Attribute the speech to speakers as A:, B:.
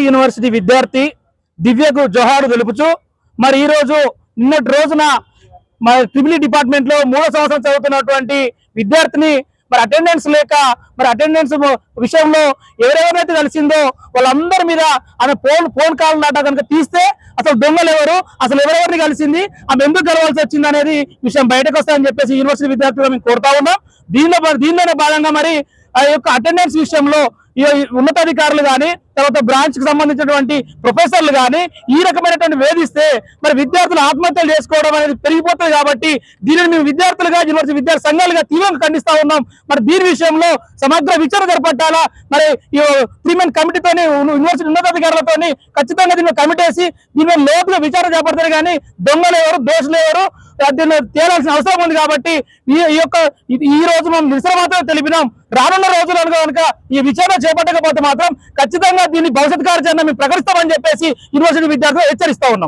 A: IIT university విద్యార్థి దివ్యకు జోహారు తెలుపుచు మరి ఈ రోజు నిన్నటి రోజున మరి ట్రిపుల్ డిపార్ట్మెంట్లో మూడో సంవత్సరం చదువుతున్నటువంటి విద్యార్థిని మరి అటెండెన్స్ లేక మరి అటెండెన్స్ విషయంలో ఎవరెవరైతే కలిసిందో వాళ్ళందరి మీద ఆమె ఫోన్ ఫోన్ కాల్ నాట కనుక తీస్తే అసలు దొంగలు ఎవరు? అసలు ఎవరెవరిని కలిసింది? ఆమె ఎందుకు కలవాల్సి వచ్చింది అనేది విషయం బయటకు వస్తాయని చెప్పేసి యూనివర్సిటీ విద్యార్థులు మేము కోరుతా ఉన్నాం. దీనిలో దీనిలోనే భాగంగా మరి ఆ యొక్క అటెండెన్స్ విషయంలో ఈ ఉన్నతాధికారులు కానీ తర్వాత బ్రాంచ్కి సంబంధించినటువంటి ప్రొఫెసర్లు కానీ ఈ రకమైనటువంటి వేధిస్తే మరి విద్యార్థులు ఆత్మహత్యలు చేసుకోవడం అనేది పెరిగిపోతుంది కాబట్టి దీనిని మేము విద్యార్థులుగా యూనివర్సిటీ విద్యార్థి సంఘాలుగా తీవ్రంగా ఖండిస్తా ఉన్నాం. మరి దీని విషయంలో సమగ్ర విచారణ జరపట్టాలా? మరి ఈ త్రీ మెన్ యూనివర్సిటీ ఉన్నతాధికారులతోని ఖచ్చితంగా దీన్ని కమిటీ వేసి దీని మీద లోతుగా విచారణ చేపడతారు కానీ దొంగలు ఎవరు దోషులు ఎవరు? తేలాల్సిన అవసరం ఉంది కాబట్టి ఈ యొక్క ఈ- రోజు మనం నిరసన మాత్రం తెలిపినాం. రానున్న రోజులలో కనుక ఈ విచారణ చేపట్టకపోతే మాత్రం ఖచ్చితంగా దీన్ని భవిష్యత్ కార్యాచరణ మేము ప్రకటిస్తామని చెప్పేసి యూనివర్సిటీ విద్యార్థులు హెచ్చరిస్తా ఉన్నాం.